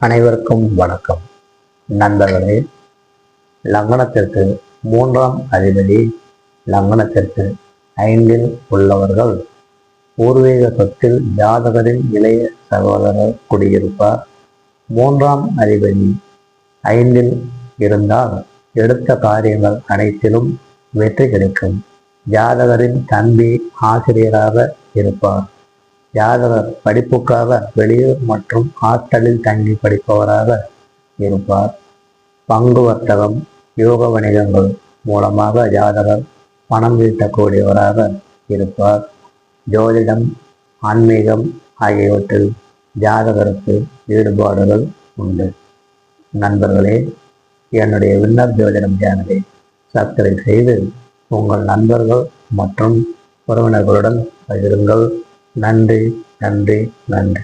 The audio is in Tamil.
அனைவருக்கும் வணக்கம். நண்பர்களே லக்னத்திற்கு மூன்றாம் அதிபதி லக்னத்திற்கு ஐந்தில் உள்ளவர்கள் பூர்வீக சொத்தில் ஜாதகரின் இளைய சகோதரர் குடியிருப்பார். மூன்றாம் அதிபதி ஐந்தில் இருந்தால் எடுத்த காரியங்கள் அனைத்திலும் வெற்றி கிடைக்கும். ஜாதகரின் தம்பி ஆசிரியராக இருப்பார். ஜாதகர் படிப்புக்காக வெளியூர் மற்றும் ஹாஸ்டலில் தங்கி படிப்பவராக இருப்பார். பங்கு வர்த்தகம் யோக வணிகங்கள் மூலமாக ஜாதகர் பணம் ஈட்டக்கூடியவராக இருப்பார். ஜோதிடம் ஆன்மீகம் ஆகியவற்றில் ஜாதகருக்கு ஈடுபாடுகள் உண்டு. நண்பர்களே என்னுடைய விண்ணர் ஜோதிடம் சேனலை சப்ஸ்கிரைப் செய்து உங்கள் நண்பர்கள் மற்றும் உறவினர்களுடன் பகிருங்கள். நன்றி நன்றி நன்றி.